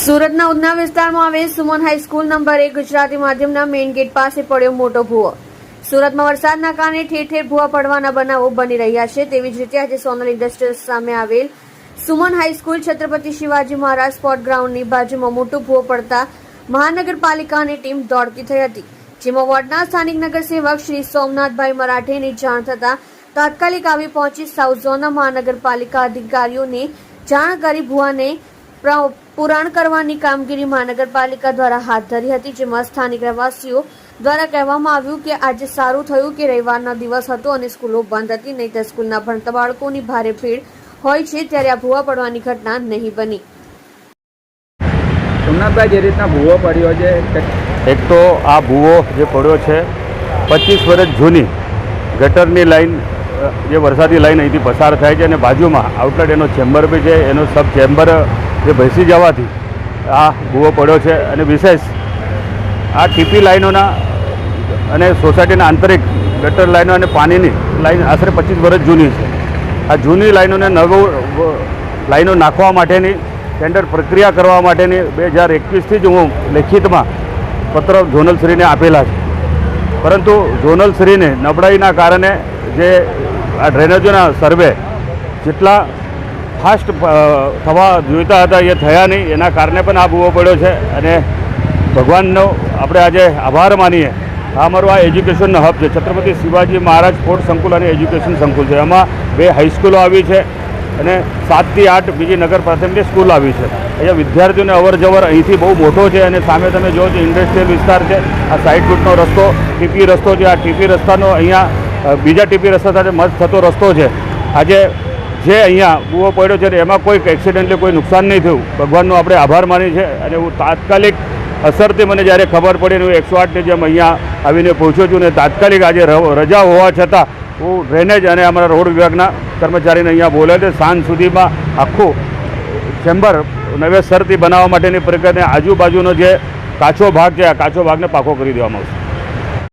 સુરતના ઉધના વિસ્તારમાં આવેલ સુમન હાઈસ્કૂલ નંબર એક ગુજરાતી માધ્યમના મેઇન ગેટ પાસે પડ્યો મોટો ભૂવો. સુરતમાં વરસાદના કારણે ઠેર ઠેર ભૂવા પડવાના બનાવો બની રહ્યા છે. તેવી જ રીતે આજે સોનલ ઇન્ડસ્ટ્રીઝ સામે આવેલ Suman high school Chhatrapati Shivaji Maharaj sport ગ્રાઉન્ડની બાજુમાં મોટો ભૂવો પડતા મહાનગરપાલિકાની ટીમ દોડતી થઈ હતી, જેમાં વોર્ડના સ્થાનિક નગરસેવક શ્રી સોમનાથભાઈ મરાઠેની જાણ થતાં તાત્કાલિક આવી પહોંચી સાઉથ ઝોનના મહાનગરપાલિકા અધિકારીઓને જાણ કરી ભુવાને પુરાણ કરવાની કામગીરી મહાનગરપાલિકા દ્વારા હાથ ધરી હતી જેમાં સ્થાનિક રહેવાસીઓ દ્વારા કહેવામાં આવ્યું કે આજે સારું થયું કે રવિવારનો દિવસ હતો અને સ્કૂલો બંધ હતી નહીં તો સ્કૂલના ભણતા બાળકોની ભારે ભીડ હોય છે ત્યારે આ ભૂવા પડવાની ઘટના નહીં બની. સોમનાથભાઈ જે રીતના ભૂવો પડ્યો છે એક તો આ ભૂવો જે પડ્યો છે પચીસ વર્ષ જૂની ગટરની લાઈન જે વરસાદી લાઈન અહીંથી પસાર થાય છે અને બાજુમાં આઉટલેટ એનો ચેમ્બર બી છે એનો સબ ચેમ્બર જે બેસી જવાથી આ ભૂવો પડ્યો છે અને વિશેષ આ ટીપી લાઈનોના અને સોસાયટીના આંતરિક ગટર લાઈનો અને પાણીની લાઇન આશરે પચીસ વર્ષ જૂની છે. આ જૂની લાઈનોને નવું લાઇનો નાખવા માટેની, ટેન્ડર પ્રક્રિયા કરવા માટેની બે હજાર એકવીસથી જ હું લેખિતમાં પત્ર ઝોનલશ્રીને આપેલા છે. પરંતુ ઝોનલશ્રીને નબળાઈના કારણે જે આ ડ્રેનેજોના સર્વે જેટલા ફાસ્ટ થવા જોઈતા હતા, એ થયા નહીં. એના કારણે પણ આ ભૂવો પડ્યો છે અને ભગવાનનો આપણે આજે આભાર માનીએ. આ અમારું આ એજ્યુકેશનનો હબ છે. છત્રપતિ શિવાજી મહારાજ સ્પોર્ટ્સ સંકુલ અને એજ્યુકેશન સંકુલ છે. એમાં બે હાઈસ્કૂલો આવી છે અને સાતથી આઠ બીજી નગર પ્રાથમિક સ્કૂલ આવી છે. અહીંયા વિદ્યાર્થીઓને અવર જવર અહીંથી બહુ મોટો છે અને સામે તમે જો છો ઇન્ડસ્ટ્રીયલ વિસ્તાર છે. આ સાઈડ રૂટનો રસ્તો ટીપી રસ્તો છે. આ ટીપી રસ્તાનો અહીંયા બીજા ટીપી રસ્તા સાથે મસ્ત થતો રસ્તો છે. આજે જે અહીંયા કૂવો પડ્યો છે એમાં કોઈ એક્સિડન્ટલી કોઈ નુકસાન નહીં થયું. ભગવાનનો આપણે આભાર માની છે અને હું તાત્કાલિક અસરથી મને જ્યારે ખબર પડી હું એકસો આઠની જેમ અહીંયા આવીને પહોંચ્યો છું ને તાત્કાલિક આજે રજા હોવા છતાં હું ડ્રેનેજ અને અમારા રોડ વિભાગના કર્મચારીને અહીંયા બોલે છે સાંજ સુધીમાં આખું ચેમ્બર નવેસરથી બનાવવા માટેની પ્રક્રિયાને આજુબાજુનો જે કાચો ભાગ છે, આ કાચો ભાગને પાકો કરી દેવામાં આવશે.